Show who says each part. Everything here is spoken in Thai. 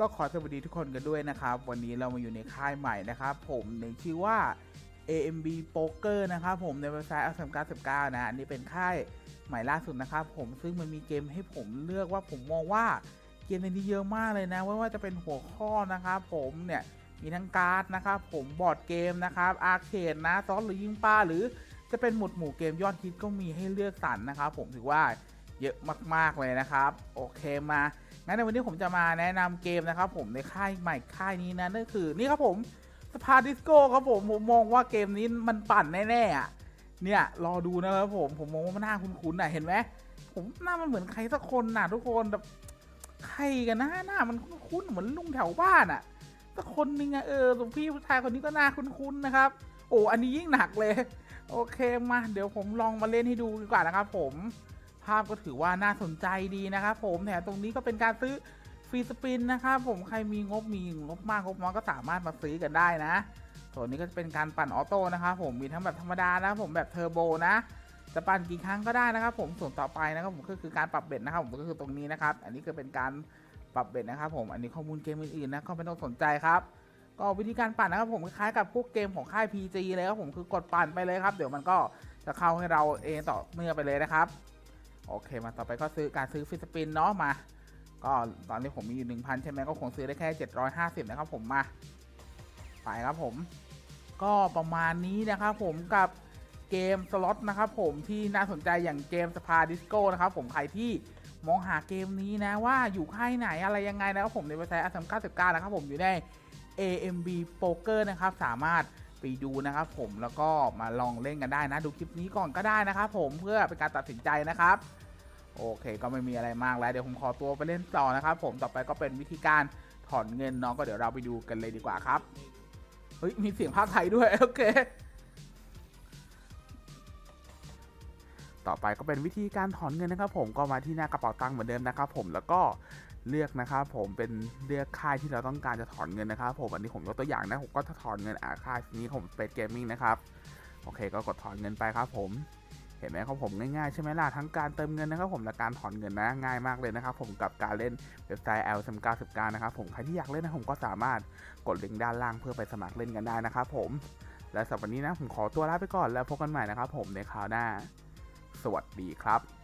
Speaker 1: ก็ขอสวัสดีทุกคนกันด้วยนะครับ วันนี้เรามาอยู่ในค่ายใหม่นะครับ ผมในชื่อว่า AMB Poker นะครับผมในเว็บไซต์อัลซัมการ19นะ อันนี้เป็นค่ายใหม่ล่าสุดนะครับ ผมซึ่งมันมีเกมให้ผมเลือกว่าผมมองว่าเกมในนี้เยอะมากเลยนะไม่ว่าจะเป็นหัวข้อนะครับผมเนี่ยมีทั้งการ์ดนะครับผมบอร์ดเกมนะครับอาร์เคดนะซอสหรือยิงปลาหรือจะเป็นหมวดหมู่เกมยอดฮิตก็มีให้เลือกสรรนะครับ ผมถือว่าเยอะมากๆเลยนะครับ โอเคมา งั้นในวันนี้ผมจะมาแนะนำเกมนะครับผมในค่ายใหม่ค่ายนี้นะนั่นคือนี่ครับผมสปาดิสโก้ครับผมผมมองว่าเกมนี้มันปั่นแน่ๆอะเนี่ยรอดูนะครับผมผมมองว่ามันน่าคุ้นๆน่ะเห็นไหมผมหน้ามันเหมือนใครสักคนน่ะทุกคนแบบใครกันนะหน้ามันคุ้นๆเหมือนลุงแถวบ้านอะสักคนนึงอะเออพี่ผู้ชายคนนี้ก็น่าคุ้นๆนะครับ โอ้อันนี้ยิ่งหนักเลย โอเคมาเดี๋ยวผมลองมาเล่นให้ดูดีกว่านะครับผม ภาพก็ถือว่าน่าสนใจดีนะครับผมแถมตรงนี้ก็เป็นการซื้อฟรีสปินนะครับผมใครมีงบมีงบมากงบน้อยก็สามารถมาซื้อกันได้นะส่วนนี้ก็จะเป็นการปั่นออโต้นะครับผมมีทั้งแบบธรรมดานะผมแบบเทอร์โบนะจะปั่นกี่ครั้งก็ได้นะครับ ผมส่วนต่อไปนะครับผมก็คือการปรับเบ็ดนะครับผมก็คือตรงนี้นะครับ อันนี้ก็เป็นการปรับเบ็ดนะครับ ผมอันนี้ข้อมูลเกมอื่นๆนะก็ไม่ต้องสนใจครับ ก็วิธีการปั่นนะครับ ผมคล้ายๆกับพวกเกมของค่าย PG เลยครับผมคือกดปั่นไปเลยครับ เดี๋ยวมันก็จะเข้าให้เราเองต่อเมื่อไปเลยนะครับ โอเคมาต่อไปก็ซื้อการซื้อฟิสปินเนาะมา ก็ตอนนี้ผมมีอยู่ 1,000 ใช่ไหมก็คงซื้อได้แค่ 750 นะครับผมมาไปครับผม ก็ประมาณนี้นะครับผมกับเกมสล็อตนะครับผมที่น่าสนใจอย่างเกมสภาดิสโก้นะครับผมใครที่มองหาเกมนี้นะว่าอยู่ค่ายไหนอะไรยังไงนะครับผมในเว็บไซต์อัสม99นะครับผมอยู่ใน AMB Poker นะครับสามารถ ไปดูนะครับผมแล้วก็มาลองเล่นกันได้นะดูคลิปนี้ก่อนก็ได้นะครับผมเพื่อเป็นการตัดสินใจนะครับโอเค ก็ไม่มีอะไรมากแล้วเดี๋ยวผมขอตัวไปเล่นต่อนะครับผมต่อไปก็เป็นวิธีการถอนเงินเนาะก็เดี๋ยวเราไปดูกันเลยดีกว่าครับเฮ้ยมีเสียงภาคไทยด้วยโอเค ต่อไปก็เป็นวิธีการถอนเงินนะครับ ผมก็มาที่หน้ากระเป๋าตังค์เหมือนเดิมนะครับ ผมแล้วก็เลือกนะครับผมเป็นเลือกค่ายที่เราต้องการจะถอนเงินนะครับ ผมอันนี้ผมยกตัวอย่างนะผมก็จะถอนเงินอาค่ายนี้ผมเป็นเกมมิ่งนะครับโอเค ก็กดถอนเงินไปครับ ผมเห็นไหมครับผมง่ายๆใช่ไหมล่ะทั้งการเติมเงินนะครับผมและการถอนเงินนะง่ายมากเลยนะครับผมกับการเล่นเว็บไซต์ l 3 9 9นะครับผมใครที่อยากเล่นนะผมก็สามารถกดลิงก์ด้านล่างเพื่อไปสมัครเล่นกันได้นะครับผมและสำหรับวันนี้นะผมขอตัวลาไปก่อนแล้วพบกันใหม่นะครับผมในคราวหน้า สวัสดีครับ